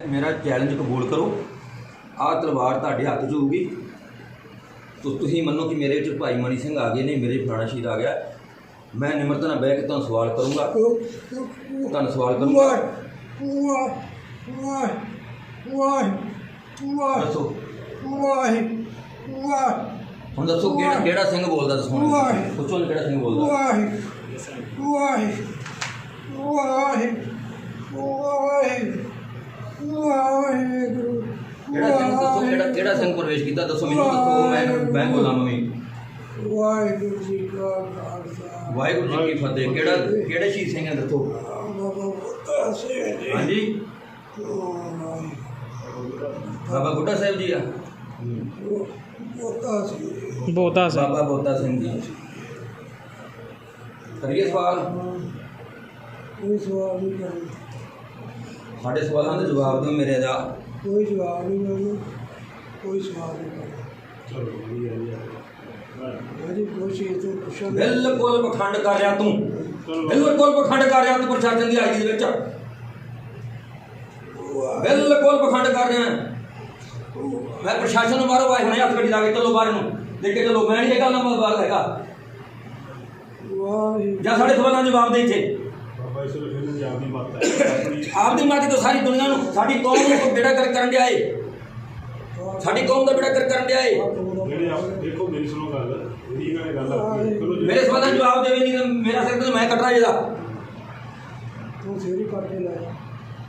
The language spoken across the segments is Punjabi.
ਮੇਰਾ ਚੈਲੰਜ ਕਬੂਲ ਕਰੋ। ਆਹ ਤਲਵਾਰ ਤੁਹਾਡੇ ਹੱਥ 'ਚ ਹੋਊਗੀ। ਤੋ ਤੁਸੀਂ ਮੰਨੋ ਕਿ ਮੇਰੇ ਵਿੱਚ ਭਾਈ ਮਨੀ ਸਿੰਘ ਆ ਗਏ ਨੇ ਮੇਰੇ ਫਲਾਣਾ ਸ਼ਹੀਦ ਆ ਗਿਆ। ਮੈਂ ਨਿਮਰਤਾ ਨਾਲ ਬਹਿ ਕੇ ਤੁਹਾਨੂੰ ਸਵਾਲ ਕਰੂੰਗਾ। ਤੁਹਾਨੂੰ ਸਵਾਲ ਕਰੂੰਗਾ। ਦੱਸੋ। ਹੁਣ ਦੱਸੋ ਕਿਹੜਾ ਕਿਹੜਾ ਸਿੰਘ ਬੋਲਦਾ ਦੱਸੋ ਪੁੱਛੋ ਕਿਹੜਾ ਸਿੰਘ ਬੋਲਦਾ। ਕਿਹੜਾ ਸਿੰਘ ਦੱਸੋ ਕਿਹੜਾ ਕਿਹੜਾ ਸਿੰਘ ਪ੍ਰਵੇਸ਼ ਕੀਤਾ? ਦੱਸੋ ਮੈਨੂੰ ਦੱਸੋ ਮੈਂ ਮੈਂ ਬੋਲਾਂ ਮੰਮੀ ਵਾਹਿਗੁਰੂ ਜੀ ਕਾ ਖਾਲਸਾ। ਵਾਹਿਗੁਰੂ ਜੀ ਕੀ ਫਤਿਹ। ਕਿਹੜਾ ਕਿਹੜੇ ਸ਼ਹੀਦ ਸਿੰਘ ਹੈ ਦੱਸੋ ਬਾਬਾ ਬੁੱਢਾ ਸਿੰਘ ਜੀ ਹਾਂਜੀ। ਬਾਬਾ ਬੁੱਢਾ ਸਾਹਿਬ ਜੀ ਆ। ਸਿੰਘ ਬੋਤਾ ਬਾਬਾ ਬੋਤਾ ਸਿੰਘ ਜੀ। ਕਰੀਏ ਸਵਾਲ? ਕੋਈ ਸਵਾਲ ਨਹੀਂ ਕਰਨਾ। ਸਾਡੇ ਸਵਾਲਾਂ ਦੇ ਜਵਾਬ ਦਿਓ ਮੇਰੇ ਦਾ। ਕੋਈ ਜਵਾਬ ਨਹੀਂ ਮੈਨੂੰ ਕੋਈ ਸਵਾਲ ਨਹੀਂ ਕਰਨਾ ਮੇਰੀ ਕੋਈ ਚੀਜ਼ ਤੋਂ ਪੁੱਛਣ ਬਿਲਕੁਲ ਪਖੰਡ ਕਰ ਰਿਹਾ ਤੂੰ। ਬਿਲਕੁਲ ਪਖੰਡ ਕਰ ਰਿਹਾ ਤੂੰ ਪ੍ਰਸ਼ਾਸਨ ਦੀ ਆਈ ਦੇ ਵਿੱਚ। ਬਿਲਕੁਲ ਪਖੰਡ ਕਰ ਰਿਹਾ। ਮੈਂ ਪ੍ਰਸ਼ਾਸਨ ਨੂੰ ਬਾਹਰੋਂ ਆਏ ਹੁਣੇ ਹੱਥ ਗੱਡੀ ਲਾ ਕੇ ਚਲੋ ਬਾਹਰ ਨੂੰ। ਦੇਖ ਕੇ ਚਲੋ ਮੈਂ ਨਹੀਂ ਇਹ ਗੱਲ ਨਾ ਬਾਹਰ ਹੈਗਾ। ਜਾਂ ਸਾਡੇ ਸਵਾਲਾਂ ਦੇ ਜਵਾਬ ਦੇ ਇੱਥੇ। ਵੇਲੇ ਫਿਰ ਪੰਜਾਬ ਦੀ ਬਾਤ ਹੈ। ਆਪਣੀ ਆਪਦੀ ਮਾਤੀ ਤੋਂ ਸਾਰੀ ਦੁਨੀਆ ਨੂੰ ਸਾਡੀ ਕੌਮ ਨੂੰ ਬੇੜਾ ਕਰ ਕਰਨ ਡਿਆ ਏ। ਸਾਡੀ ਕੌਮ ਦਾ ਬੇੜਾ ਕਰ ਕਰਨ ਡਿਆ ਏ। ਜਿਹੜੇ ਆਪ ਦੇਖੋ ਮੇਰੀ ਸੁਣੋ ਗੱਲ ਜਿਹੜੀ ਇਹਨਾਂ ਨੇ ਗੱਲ ਆਖੀ। ਹੈ, ਚਲੋ ਜਿਹੜੇ- ਮੇਰੇ ਸਵਾਲਾਂ ਦੇ ਜਵਾਬ ਦੇਵੇ ਨਹੀਂ ਤਾਂ ਮੇਰਾ ਸਿਰ ਤੇ ਮੈਂ ਕੱਟਣਾ ਜਿਹਦਾ ਤੂੰ ਫੇਰੀ ਕੱਟ ਲੈ।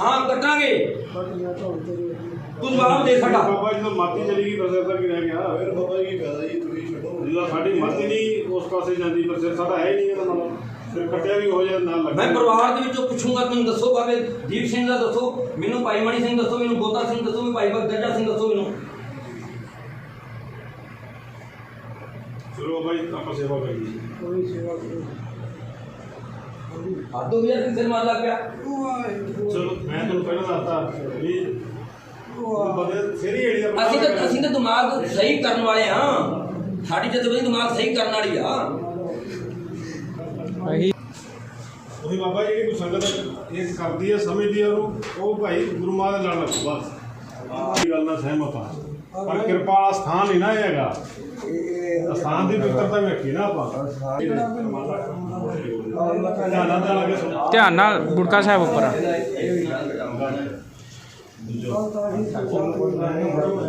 ਹਾਂ ਕੱਟਾਂਗੇ। ਕੱਟ ਲਿਆ ਤਾਂ ਤੇਰੀ ਤੂੰ ਜਵਾਬ ਦੇ ਸਾਡਾ। ਬਾਬਾ ਜਦੋਂ ਮਾਤੀ ਚਲੀ ਗਈ ਬਸ ਤਾਂ ਕੀ ਰਹਿ ਗਿਆ। ਫਿਰ ਬਾਬਾ ਜੀ ਕੀ ਫਾਇਦਾ ਜੀ ਤੁਸੀਂ ਛੱਡੋ। ਜਦੋਂ ਸਾਡੀ ਮਾਤੀ ਨਹੀਂ ਉਸ ਪਾਸੇ ਜਾਂਦੀ ਪਰ ਸਿਰ ਸਾਡਾ ਹੈ ਹੀ ਨਹੀਂ ਇਹਦਾ ਨਾਲ। ਫਿਰ ਕੱਟਿਆ ਵੀ ਹੋ ਜਾਏ ਨਾਲ ਮੈਂ ਪਰਿਵਾਰ ਦੇ ਵਿੱਚੋਂ ਪੁੱਛੂੰਗਾ ਮੈਨੂੰ ਦੱਸੋ ਬਾਬੇ ਦੀਪ ਸਿੰਘ ਦਾ ਦੱਸੋ ਮੈਨੂੰ ਭਾਈ ਮਣੀ ਸਿੰਘ ਦੱਸੋ ਮੈਨੂੰ ਬੋਤਾ ਸਿੰਘ ਦੱਸੋ ਮੈਨੂੰ ਭਾਈ ਬਗਦਰਜਾ ਸਿੰਘ ਦੱਸੋ ਮੈਨੂੰ। ਚਲੋ ਜੀ ਆਪਾਂ ਸੇਵਾ ਕਰੀਏ ਕੋਈ ਸੇਵਾ ਕਰੋ ਆਦੋ ਵੀ ਯਾਰ ਕਿਸੇ ਮਾਰ ਲੱਗ ਗਿਆ ਵਾਹਿਗੁਰੂ। ਚਲੋ ਮੈਂ ਤੁਹਾਨੂੰ ਪਹਿਲਾਂ ਦੱਸਤਾ ਵੀ ਉਹ ਬੰਦੇ ਫੇਰੀ ਏੜੀ ਦਾ ਅਸੀਂ ਤਾਂ ਅਸੀਂ ਤਾਂ ਦਿਮਾਗ ਸਹੀ ਕਰਨ ਵਾਲੇ ਹਾਂ। ਸਾਡੀ ਜਦਵੀ ਦਿਮਾਗ ਸਹੀ ਕਰਨ ਵਾਲੀ ਆ। ਅਹੀ ਉਹੀ ਬਾਬਾ ਜਿਹੜੀ ਕੋਈ ਸੰਗਤ ਇਹ ਕਰਦੀ ਹੈ ਸਮਝਦੀ ਹੈ ਉਹਨੂੰ। ਉਹ ਭਾਈ ਗੁਰੂ ਮਾਂ ਦੇ ਨਾਲ ਲੱਗੋ ਬਸ। ਇਹ ਗੱਲ ਨਾਲ ਸਹਿਮਤ ਹਾਂ ਪਰ ਕਿਰਪਾ ਵਾਲਾ ਸਥਾਨ ਨਹੀਂ ਨਾ ਇਹ ਹੈਗਾ। ਸਥਾਨ ਦੀ ਪਵਿੱਤਰਤਾ ਵੇਖੀ ਨਾ ਆਪਾਂ। ਧਿਆਨ ਨਾਲ ਧਿਆਨ ਲਾ ਕੇ ਸੁਣੋ ਧਿਆਨ ਨਾਲ ਗੁਟਕਾ ਸਾਹਿਬ ਉੱਪਰ ਆ। Waheguru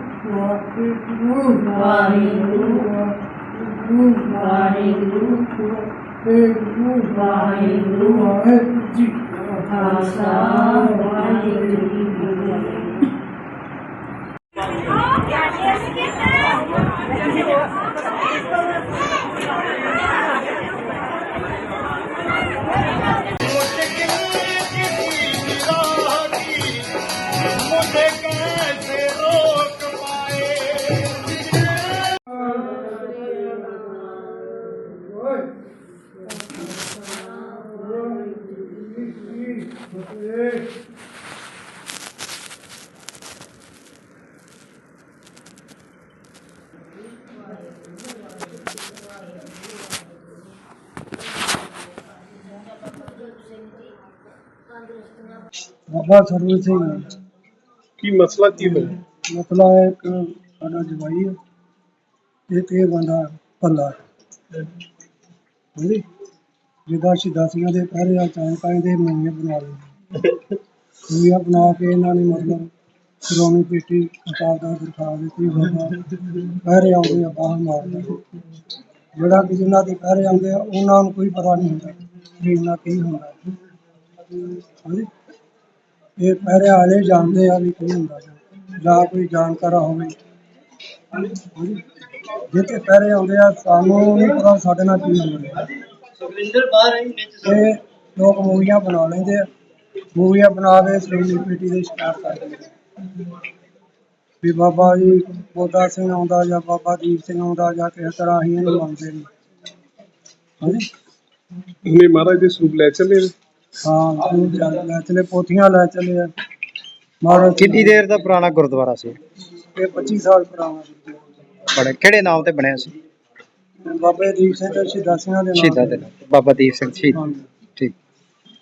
Oh, yeah, yes, yes, yes. Servicing है की मसला की है? मसला है कि जवाई है। एक ये बंदा पल्ला है। ਹਾਂਜੀ। ਜਿਹਦਾ ਸ਼ਿਦਾਸੀਆਂ ਦੇ ਪਹਿਰੇ ਆ, ਚਾਹ ਕਾਇਦੇ ਮਹੀਨੇ ਬਣਾ ਲਏ। ਮੀਆਂ ਬਣਾ ਕੇ ਇਹਨਾਂ ਨੇ ਮਤਲਬ ਸ਼੍ਰੋਮਣੀ ਪੇਟੀ ਅਕਾਲ ਦਾ ਦਿਖਾ ਦਿੱਤੀ ਬਾਬਾ ਪਹਿਰੇ ਆਉਂਦੇ ਆ ਬਾਹਰ ਮਾਰਦੇ ਜਿਹੜਾ ਕਿ ਜਿਨ੍ਹਾਂ ਦੇ ਪਹਿਰੇ ਆਉਂਦੇ ਆ, ਉਹਨਾਂ ਨੂੰ ਕੋਈ ਪਤਾ ਨਹੀਂ ਹੁੰਦਾ ਵੀ ਇਹਨਾਂ ਕੀ ਹੁੰਦਾ। ਹਾਂਜੀ। ਇਹ ਪਹਿਰੇ ਵਾਲੇ ਜਾਣਦੇ ਆ ਵੀ ਕੀ ਹੁੰਦਾ। ਜਾਂ ਕੋਈ ਜਾਣਕਾਰ ਹੋਵੇ। ਹਾਂਜੀ। ਜਿੱਥੇ ਪਹਿਰੇ ਆਉਂਦੇ ਆ ਸਾਨੂੰ ਨਹੀਂ ਪਤਾ ਸਾਡੇ ਨਾਲ ਕੀ ਹੋ ਰਿਹਾ ਇਹ ਲੋਕ ਮੂਵੀਆਂ ਬਣਾ ਲੈਂਦੇ ਆ। ਮੂਵੀਆਂ ਬਣਾ ਕੇ ਕਮੇਟੀ ਦੇ ਸ਼ਿਕਾਰ ਕਰਦੇ ਆ। ਵੀ ਬਾਬਾ ਜੀ ਬੋਦਾ ਸਿੰਘ ਆਉਂਦਾ ਜਾਂ ਬਾਬਾ ਦੀਪ ਸਿੰਘ ਆਉਂਦਾ ਜਾਂ ਕਿਸੇ ਤਰ੍ਹਾਂ ਅਸੀਂ ਇਹਨੂੰ ਮੰਨਦੇ ਨਹੀਂ। ਹਾਂਜੀ? ਉਹਨੇ ਮਹਾਰਾਜ ਦੇ ਸਰੂਪ ਲੈ ਚੱਲੇ ਨੇ। ਹਾਂ ਤੂੰ ਲੈ ਚਲੇ ਪੋਥੀਆਂ ਲੈ ਚਲੇ ਆ। ਮਹਾਰਾਜ ਕਿੰਨੀ ਦੇਰ ਦਾ ਪੁਰਾਣਾ ਗੁਰਦੁਆਰਾ ਸੀ? ਇਹ 25 ਸਾਲ ਪੁਰਾਣਾ ਗੁਰਦੁਆਰਾ। ਬੜੇ ਕਿਹੜੇ ਨਾਮ ਤੇ ਬਣਿਆ ਸੀ? ਬਾਬੇ ਦੀਪ ਸਿੰਘ ਤੇ ਸ਼ਹੀਦਾਂ ਸਿੰਘਾਂ ਦੇ ਨਾਮ ਸ਼ਹੀਦਾਂ ਦੇ ਨਾਮ ਤੇ। ਬਾਬਾ ਦੀਪ ਸਿੰਘ ਸ਼ਹੀਦ। ਹਾਂਜੀ। ਠੀਕ।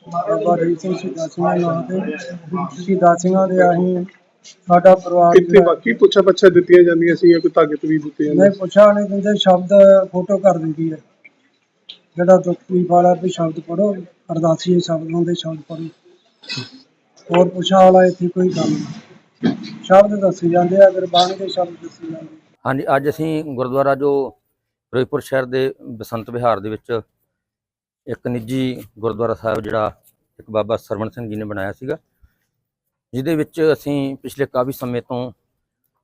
ਬਾਬਾ ਦੀਪ ਸਿੰਘ ਸ਼ਹੀਦਾਂ ਸਿੰਘਾਂ ਦੇ ਨਾਮ ਤੇ ਸ਼ਹੀਦਾਂ ਸਿੰਘਾਂ ਦੇ ਅਸੀਂ ਸਾਡਾ ਪਰਿਵਾਰ ਇੱਥੇ ਜਿਹੜਾ- ਬਾਕੀ ਪੁੱਛਾ ਪੱਛਾ ਦਿੱਤੀਆਂ ਜਾਂਦੀਆਂ ਸੀ ਜਾਂ ਕੋਈ ਤਾਕਤ ਵੀ ਦਿੱਤੇ ਜਾਂਦੇ ਨਹੀਂ ਪੁੱਛਾ ਨਹੀਂ ਦਿੰਦੇ ਸ਼ਬਦ ਫੋਟੋ ਕਰ ਦਿੰਦੀ ਹੈ। ਜਿਹੜਾ ਦੁੱਖ ਵਾਲਾ ਵੀ ਸ਼ਬਦ ਪੜੋ ਅਰਦਾਸੀ ਸ਼ਬਦ ਹੁੰਦੇ ਸ਼ਬਦ ਪੜੋ ਹੋਰ ਪੁੱਛਾ ਵਾਲਾ ਇੱਥੇ ਕੋਈ ਗੱਲ ਨਹੀਂ। ਸ਼ਬਦ ਦੱਸੇ ਜਾਂਦੇ ਆ ਗੁਰਬਾਣੀ ਦੇ ਸ਼ਬਦ ਦੱਸੇ ਜਾਂਦੇ ਹਾਂਜੀ, ਅੱਜ ਅਸੀਂ ਗੁਰਦੁਆਰਾ ਜੋ ਫਿਰੋਜ਼ਪੁਰ ਸ਼ਹਿਰ ਦੇ ਬਸੰਤ ਵਿਹਾਰ ਦੇ ਵਿੱਚ ਇੱਕ ਨਿੱਜੀ ਗੁਰਦੁਆਰਾ ਸਾਹਿਬ ਜਿਹੜਾ ਇੱਕ ਬਾਬਾ ਸਰਵਣ ਸਿੰਘ ਜੀ ਨੇ ਬਣਾਇਆ ਸੀਗਾ, ਜਿਹਦੇ ਵਿੱਚ ਅਸੀਂ ਪਿਛਲੇ ਕਾਫੀ ਸਮੇਂ ਤੋਂ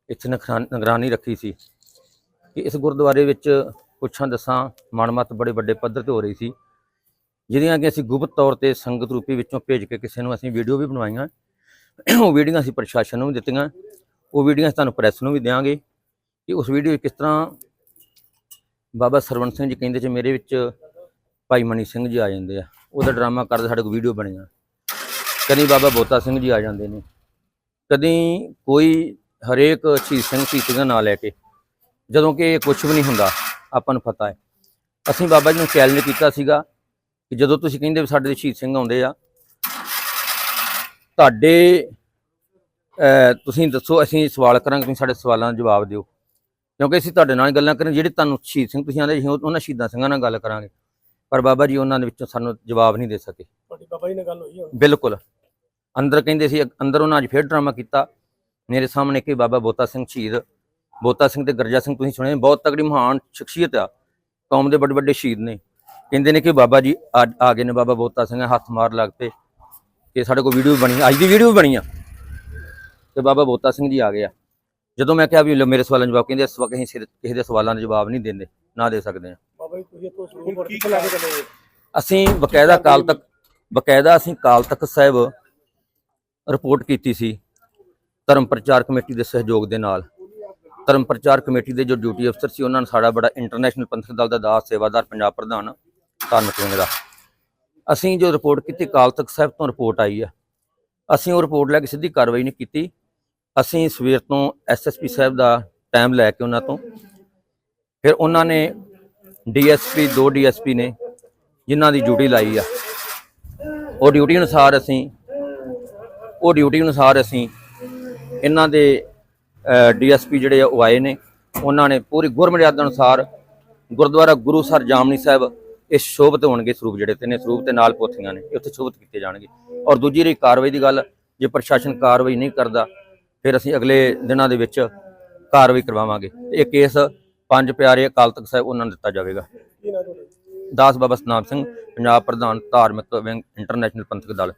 ਇੱਥੇ ਨਿਗਰਾਨ- ਨਿਗਰਾਨੀ ਰੱਖੀ ਸੀ ਕਿ ਇਸ ਗੁਰਦੁਆਰੇ ਵਿੱਚ ਪੁੱਛਾਂ ਦੱਸਾਂ ਮਨਮਤ ਬੜੇ ਵੱਡੇ ਪੱਧਰ ਤੇ ਹੋ ਰਹੀ ਸੀ, ਜਿਹਦੀਆਂ ਕਿ ਅਸੀਂ ਗੁਪਤ ਤੌਰ ਤੇ ਸੰਗਤ ਰੂਪੀ ਵਿੱਚੋਂ ਭੇਜ ਕੇ ਕਿਸੇ ਨੂੰ ਅਸੀਂ ਵੀਡੀਓ ਵੀ ਬਣਵਾਈਆਂ, ਉਹ ਵੀਡੀਓ ਅਸੀਂ ਪ੍ਰਸ਼ਾਸਨ ਨੂੰ ਵੀ ਦਿੱਤੀਆਂ, ਉਹ ਵੀਡੀਓ ਤੁਹਾਨੂੰ ਪ੍ਰੈਸ ਨੂੰ ਵੀ ਦਿਆਂਗੇ ਕਿ ਉਸ ਵੀਡੀਓ ਵਿੱਚ ਕਿਸ ਤਰ੍ਹਾਂ ਬਾਬਾ ਸਰਵਣ ਸਿੰਘ ਜੀ ਕਹਿੰਦੇ ਚ ਮੇਰੇ ਵਿੱਚ ਭਾਈ ਮਨੀ ਸਿੰਘ ਜੀ ਆ ਜਾਂਦੇ ਆ। ਉਹਦਾ ਡਰਾਮਾ ਕਰਦੇ ਸਾਡੇ ਕੋਲ ਵੀਡੀਓ ਬਣੀਆਂ ਕਦੀ ਬਾਬਾ ਬੋਤਾ ਸਿੰਘ ਜੀ ਆ ਜਾਂਦੇ ਨੇ। ਕਦੀ ਕੋਈ ਹਰੇਕ ਸ਼ਹੀਦ ਸਿੰਘ ਸ਼ਹੀਦ ਸਿੰਘ ਦਾ ਨਾਂ ਲੈ ਕੇ, ਜਦੋਂ ਕਿ ਇਹ ਕੁਝ ਵੀ ਨਹੀਂ ਹੁੰਦਾ, ਆਪਾਂ ਨੂੰ ਪਤਾ ਹੈ। ਅਸੀਂ ਬਾਬਾ ਜੀ ਨੂੰ ਚੈਲੰਜ ਕੀਤਾ ਸੀਗਾ ਕਿ ਜਦੋਂ ਤੁਸੀਂ ਕਹਿੰਦੇ ਵੀ ਸਾਡੇ ਸ਼ਹੀਦ ਸਿੰਘ ਆਉਂਦੇ ਆ, ਤੁਹਾਡੇ ਤੁਸੀਂ ਦੱਸੋ, ਅਸੀਂ ਸਵਾਲ ਕਰਾਂਗੇ, ਤੁਸੀਂ ਸਾਡੇ ਸਵਾਲਾਂ ਦਾ ਜਵਾਬ ਦਿਓ। ਕਿਉਂਕਿ ਅਸੀਂ ਤੁਹਾਡੇ ਨਾਲ ਗੱਲਾਂ ਕਰਾਂ ਜਿਹੜੇ ਤੁਹਾਨੂੰ ਸ਼ਹੀਦ ਸਿੰਘ ਤੁਸੀਂ ਆਂਦੇ ਉਹਨਾਂ ਸ਼ਹੀਦਾਂ ਸਿੰਘਾਂ ਨਾਲ ਗੱਲ ਕਰਾਂਗੇ। ਪਰ ਬਾਬਾ ਜੀ ਉਹਨਾਂ ਦੇ ਵਿੱਚੋਂ ਸਾਨੂੰ ਜਵਾਬ ਨਹੀਂ ਦੇ ਸਕੇ। ਤੁਹਾਡੀ ਬਾਬਾ ਜੀ ਨਾਲ ਗੱਲ ਹੋਈ ਬਿਲਕੁਲ। ਅੰਦਰ ਕਹਿੰਦੇ ਸੀ ਅੰਦਰ ਉਹਨਾਂ ਅੱਜ ਫੇਰ ਡਰਾਮਾ ਕੀਤਾ। ਮੇਰੇ ਸਾਹਮਣੇ ਕਿ ਬਾਬਾ ਬੋਤਾ ਸਿੰਘ ਸ਼ਹੀਦ। ਬੋਤਾ ਸਿੰਘ ਤੇ ਗਰਜਾ ਸਿੰਘ ਤੁਸੀਂ ਸੁਣੇ ਬਹੁਤ ਤਗੜੀ ਮਹਾਨ ਸ਼ਖਸੀਅਤ ਆ। ਕੌਮ ਦੇ ਵੱਡੇ ਵੱਡੇ ਸ਼ਹੀਦ ਨੇ। ਕਹਿੰਦੇ ਨੇ ਕਿ ਬਾਬਾ ਜੀ ਅੱਜ ਆ ਗਏ ਨੇ ਬਾਬਾ ਬੋਤਾ ਸਿੰਘ ਹੱਥ ਮਾਰ ਲੱਗ ਪਏ। ਕਿ ਸਾਡੇ ਕੋਲ ਵੀਡੀਓ ਬਣੀ ਅੱਜ ਦੀ ਵੀਡੀਓ ਬਣੀ ਆ। ਤੇ ਬਾਬਾ ਬੋਤਾ ਸਿੰਘ ਜੀ ਆ ਗਏ ਆ। ਜਦੋਂ ਮੈਂ ਕਿਹਾ ਵੀ ਮੇਰੇ ਸਵਾਲਾਂ ਦਾ ਜਵਾਬ ਕਹਿੰਦੇ ਇਸ ਵਕਤ ਅਸੀਂ ਸਿਰ- ਕਿਸੇ ਦੇ ਸਵਾਲਾਂ ਦੇ ਜਵਾਬ ਨਹੀਂ ਦਿੰਦੇ ਨਾ ਦੇ ਸਕਦੇ ਆ। ਬਾਬਾ ਜੀ ਤੁਸੀਂ ਤੋਂ ਸਰੂਪ ਵਰਤ ਕੇ ਲੈ ਕੇ ਚੱਲੇ ਅਸੀਂ ਬਕਾਇਦਾ ਕਾਲ ਤੱਕ ਬਕਾਇਦਾ ਅਸੀਂ ਕਾਲ ਤਖਤ ਸਾਹਿਬ ਰਿਪੋਰਟ ਕੀਤੀ ਸੀ ਧਰਮ ਪ੍ਰਚਾਰ ਕਮੇਟੀ ਦੇ ਸਹਿਯੋਗ ਦੇ ਨਾਲ। ਧਰਮ ਪ੍ਰਚਾਰ ਕਮੇਟੀ ਦੇ ਜੋ ਡਿਊਟੀ ਅਫਸਰ ਸੀ ਉਹਨਾਂ ਨੇ ਸਾਡਾ ਬੜਾ ਇੰਟਰਨੈਸ਼ਨਲ ਪੰਥਕ ਦਲ ਦਾ ਦਾਸ ਸੇਵਾਦਾਰ ਪੰਜਾਬ ਪ੍ਰਧਾਨ ਧਾਰਮਿਕ ਵਿੰਗ ਦਾ। ਅਸੀਂ ਜੋ ਰਿਪੋਰਟ ਕੀਤੀ ਕਾਲ ਤਖਤ ਸਾਹਿਬ ਤੋਂ ਰਿਪੋਰਟ ਆਈ ਆ। ਅਸੀਂ ਉਹ ਰਿਪੋਰਟ ਲੈ ਕੇ ਸਿੱਧੀ ਕਾਰਵਾਈ ਨਹੀਂ ਕੀਤੀ। ਅਸੀਂ ਸਵੇਰ ਤੋਂ ਐਸਐਸਪੀ ਸਾਹਿਬ ਦਾ ਟਾਈਮ ਲੈ ਕੇ ਉਹਨਾਂ ਤੋਂ। ਫਿਰ ਉਹਨਾਂ ਨੇ ਡੀਐਸਪੀ ਦੋ ਡੀਐਸਪੀ ਨੇ, ਜਿਨ੍ਹਾਂ ਦੀ ਡਿਊਟੀ ਲਾਈ ਆ। ਉਹ ਡਿਊਟੀ ਅਨੁਸਾਰ ਅਸੀਂ, ਉਹ ਡਿਊਟੀ ਅਨੁਸਾਰ ਅਸੀਂ ਇਹਨਾਂ ਦੇ ਡੀਐਸਪੀ ਜਿਹੜੇ ਆ ਉਹ ਆਏ ਨੇ। ਉਹਨਾਂ ਨੇ ਪੂਰੀ ਗੁਰਮਰਿਆਦਾ ਅਨੁਸਾਰ ਗੁਰਦੁਆਰਾ ਗੁਰੂ ਸਰ ਜਾਮਨੀ ਸਾਹਿਬ, ਇਹ ਸ਼ੋਭਤ ਹੋਣਗੇ ਸਰੂਪ ਜਿਹੜੇ ਤੇ ਨੇ, ਸਰੂਪ ਤੇ ਨਾਲ ਪੋਥੀਆਂ ਨੇ ਉੱਥੇ ਸ਼ੋਭਤ ਕੀਤੇ ਜਾਣਗੇ। ਔਰ ਦੂਜੀ ਰਹੀ ਕਾਰਵਾਈ ਦੀ ਗੱਲ, ਜੇ ਪ੍ਰਸ਼ਾਸਨ ਕਾਰਵਾਈ ਨਹੀਂ ਕਰਦਾ ਫਿਰ ਅਸੀਂ ਅਗਲੇ ਦਿਨਾਂ ਦੇ ਵਿੱਚ ਕਾਰਵਾਈ ਕਰਵਾਵਾਂਗੇ ਇਹ ਕੇਸ ਪੰਜ ਪਿਆਰੇ ਅਕਾਲ ਤਖਤ ਸਾਹਿਬ ਉਹਨਾਂ ਨੂੰ ਦਿੱਤਾ ਜਾਵੇਗਾ। ਦਾਸ ਬਾਬਾ ਸਤਨਾਮ ਸਿੰਘ ਪੰਜਾਬ ਪ੍ਰਧਾਨ ਧਾਰਮਿਕ ਵਿੰਗ ਇੰਟਰਨੈਸ਼ਨਲ ਪੰਥਕ ਦਲ।